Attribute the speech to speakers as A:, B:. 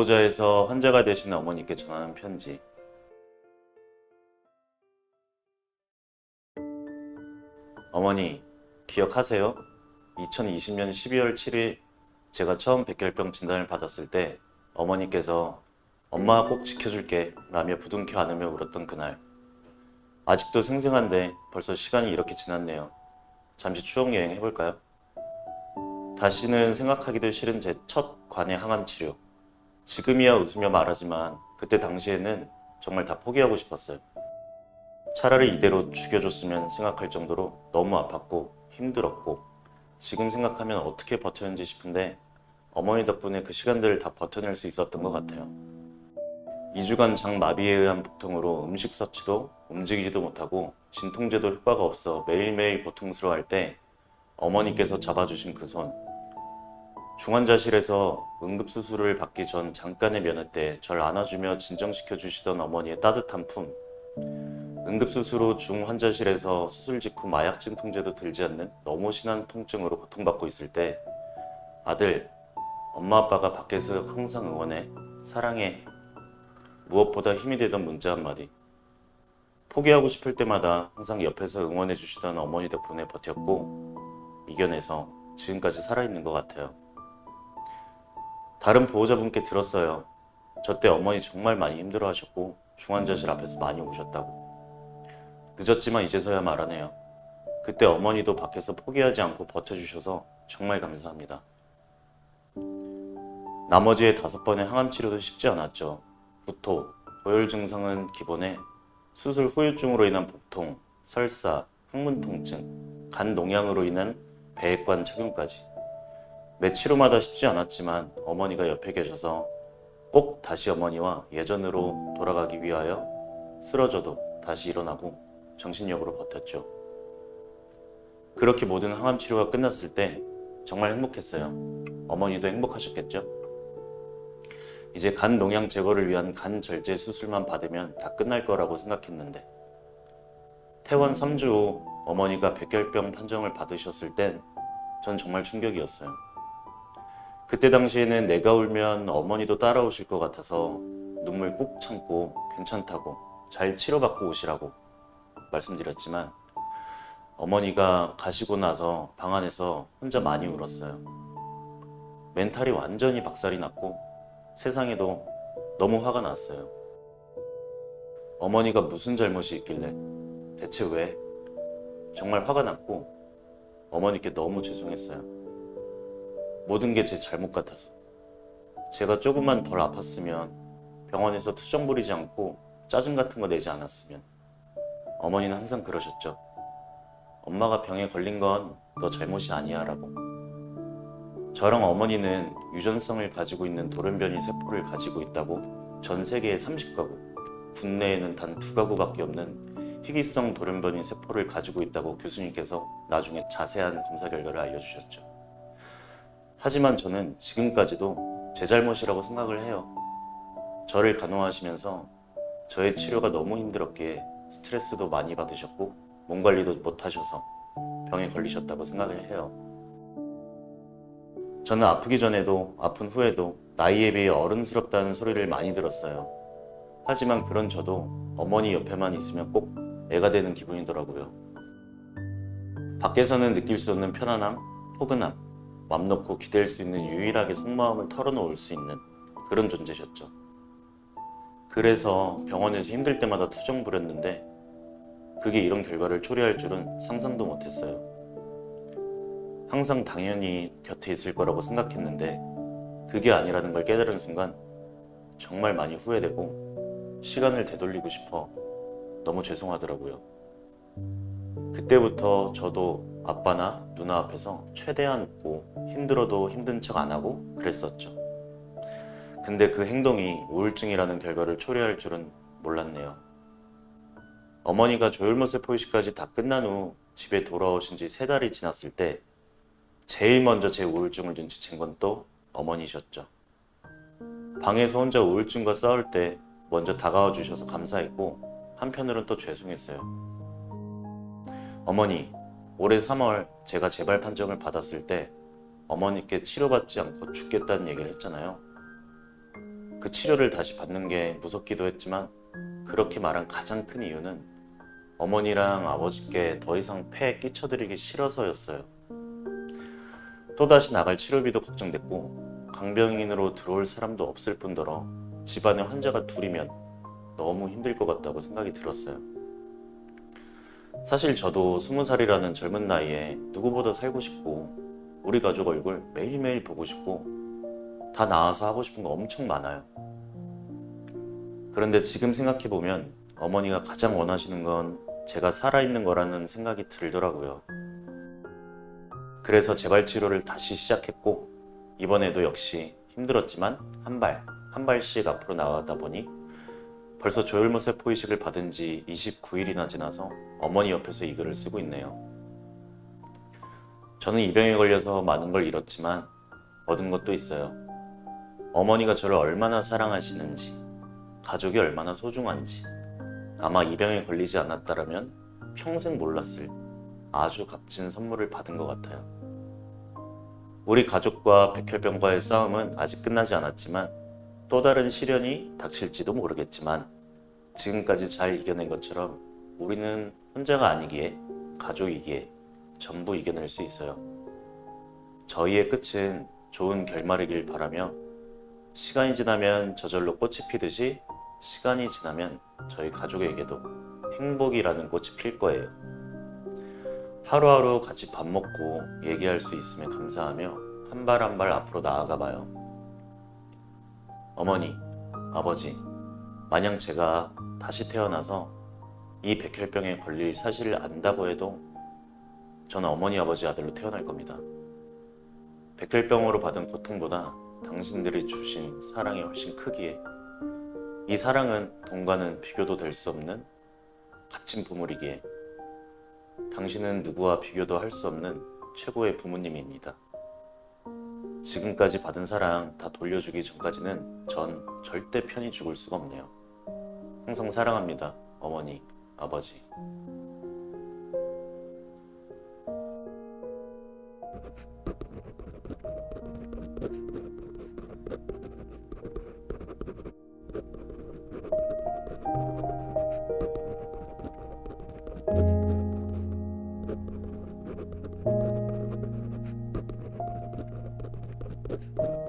A: 보호자에서 환자가 되신 어머니께 전하는 편지. 어머니, 기억하세요? 2020년 12월 7일 제가 처음 백혈병 진단을 받았을 때 어머니께서 엄마가 꼭 지켜줄게 라며 부둥켜 안으며 울었던 그날. 아직도 생생한데 벌써 시간이 이렇게 지났네요. 잠시 추억 여행 해볼까요? 다시는 생각하기도 싫은 제 첫 관해 항암 치료. 지금이야 웃으며 말하지만 그때 당시에는 정말 다 포기하고 싶었어요. 차라리 이대로 죽여줬으면 생각할 정도로 너무 아팠고 힘들었고 지금 생각하면 어떻게 버텼는지 싶은데 어머니 덕분에 그 시간들을 다 버텨낼 수 있었던 것 같아요. 2주간 장마비에 의한 복통으로 음식 섭취도 움직이지도 못하고 진통제도 효과가 없어 매일매일 고통스러워할 때 어머니께서 잡아주신 그 손. 중환자실에서 응급수술을 받기 전 잠깐의 면회 때 절 안아주며 진정시켜 주시던 어머니의 따뜻한 품. 응급수술 후 중환자실에서 수술 직후 마약 진통제도 들지 않는 너무 심한 통증으로 고통받고 있을 때 아들, 엄마 아빠가 밖에서 항상 응원해. 사랑해. 무엇보다 힘이 되던 문자 한마디. 포기하고 싶을 때마다 항상 옆에서 응원해 주시던 어머니 덕분에 버텼고 이겨내서 지금까지 살아있는 것 같아요. 다른 보호자분께 들었어요. 저 때 어머니 정말 많이 힘들어 하셨고 중환자실 앞에서 많이 우셨다고. 늦었지만 이제서야 말하네요. 그때 어머니도 밖에서 포기하지 않고 버텨주셔서 정말 감사합니다. 나머지의 다섯 번의 항암 치료도 쉽지 않았죠. 구토, 고열 증상은 기본에 수술 후유증으로 인한 복통, 설사, 항문 통증, 간 농양으로 인한 배액관 착용까지. 매 치료마다 쉽지 않았지만 어머니가 옆에 계셔서 꼭 다시 어머니와 예전으로 돌아가기 위하여 쓰러져도 다시 일어나고 정신력으로 버텼죠. 그렇게 모든 항암 치료가 끝났을 때 정말 행복했어요. 어머니도 행복하셨겠죠? 이제 간 농양 제거를 위한 간 절제 수술만 받으면 다 끝날 거라고 생각했는데 퇴원 3주 후 어머니가 백혈병 판정을 받으셨을 땐 전 정말 충격이었어요. 그때 당시에는 내가 울면 어머니도 따라오실 것 같아서 눈물 꾹 참고 괜찮다고 잘 치료받고 오시라고 말씀드렸지만 어머니가 가시고 나서 방 안에서 혼자 많이 울었어요. 멘탈이 완전히 박살이 났고 세상에도 너무 화가 났어요. 어머니가 무슨 잘못이 있길래 대체 왜? 정말 화가 났고 어머니께 너무 죄송했어요. 모든 게 제 잘못 같아서. 제가 조금만 덜 아팠으면 병원에서 투정 부리지 않고 짜증 같은 거 내지 않았으면 어머니는 항상 그러셨죠. 엄마가 병에 걸린 건 너 잘못이 아니야 라고. 저랑 어머니는 유전성을 가지고 있는 돌연변이 세포를 가지고 있다고 전 세계에 30가구, 국내에는 단 두 가구밖에 없는 희귀성 돌연변이 세포를 가지고 있다고 교수님께서 나중에 자세한 검사 결과를 알려주셨죠. 하지만 저는 지금까지도 제 잘못이라고 생각을 해요. 저를 간호하시면서 저의 치료가 너무 힘들었기에 스트레스도 많이 받으셨고 몸 관리도 못 하셔서 병에 걸리셨다고 생각을 해요. 저는 아프기 전에도 아픈 후에도 나이에 비해 어른스럽다는 소리를 많이 들었어요. 하지만 그런 저도 어머니 옆에만 있으면 꼭 애가 되는 기분이더라고요. 밖에서는 느낄 수 없는 편안함, 포근함, 맘 놓고 기댈 수 있는 유일하게 속마음을 털어놓을 수 있는 그런 존재셨죠. 그래서 병원에서 힘들 때마다 투정 부렸는데 그게 이런 결과를 초래할 줄은 상상도 못했어요. 항상 당연히 곁에 있을 거라고 생각했는데 그게 아니라는 걸 깨달은 순간 정말 많이 후회되고 시간을 되돌리고 싶어 너무 죄송하더라고요. 그때부터 저도 아빠나 누나 앞에서 최대한 웃고 힘들어도 힘든 척 안 하고 그랬었죠. 근데 그 행동이 우울증이라는 결과를 초래할 줄은 몰랐네요. 어머니가 조혈모세포 이식까지 다 끝난 후 집에 돌아오신 지 세 달이 지났을 때 제일 먼저 제 우울증을 눈치챈 건 또 어머니셨죠. 방에서 혼자 우울증과 싸울 때 먼저 다가와 주셔서 감사했고 한편으론 또 죄송했어요. 어머니, 올해 3월 제가 재발 판정을 받았을 때 어머니께 치료받지 않고 죽겠다는 얘기를 했잖아요. 그 치료를 다시 받는 게 무섭기도 했지만 그렇게 말한 가장 큰 이유는 어머니랑 아버지께 더 이상 폐에 끼쳐드리기 싫어서였어요. 또다시 나갈 치료비도 걱정됐고 강병인으로 들어올 사람도 없을 뿐더러 집안에 환자가 둘이면 너무 힘들 것 같다고 생각이 들었어요. 사실 저도 스무 살이라는 젊은 나이에 누구보다 살고 싶고 우리 가족 얼굴 매일매일 보고 싶고 다 나와서 하고 싶은 거 엄청 많아요. 그런데 지금 생각해보면 어머니가 가장 원하시는 건 제가 살아있는 거라는 생각이 들더라고요. 그래서 재발 치료를 다시 시작했고 이번에도 역시 힘들었지만 한 발, 한 발씩 앞으로 나가다 보니 벌써 조혈모세포 이식을 받은 지 29일이나 지나서 어머니 옆에서 이 글을 쓰고 있네요. 저는 이 병에 걸려서 많은 걸 잃었지만 얻은 것도 있어요. 어머니가 저를 얼마나 사랑하시는지, 가족이 얼마나 소중한지, 아마 이 병에 걸리지 않았다라면 평생 몰랐을 아주 값진 선물을 받은 것 같아요. 우리 가족과 백혈병과의 싸움은 아직 끝나지 않았지만 또 다른 시련이 닥칠지도 모르겠지만 지금까지 잘 이겨낸 것처럼 우리는 혼자가 아니기에 가족이기에 전부 이겨낼 수 있어요. 저희의 끝은 좋은 결말이길 바라며 시간이 지나면 저절로 꽃이 피듯이 시간이 지나면 저희 가족에게도 행복이라는 꽃이 필 거예요. 하루하루 같이 밥 먹고 얘기할 수 있음에 감사하며 한 발 한 발 앞으로 나아가 봐요. 어머니, 아버지, 만약 제가 다시 태어나서 이 백혈병에 걸릴 사실을 안다고 해도 저는 어머니 아버지 아들로 태어날 겁니다. 백혈병으로 받은 고통보다 당신들이 주신 사랑이 훨씬 크기에 이 사랑은 돈과는 비교도 될 수 없는 값진 보물이기에 당신은 누구와 비교도 할 수 없는 최고의 부모님입니다. 지금까지 받은 사랑 다 돌려주기 전까지는 전 절대 편히 죽을 수가 없네요. 항상 사랑합니다. 어머니, 아버지.
B: Thank you.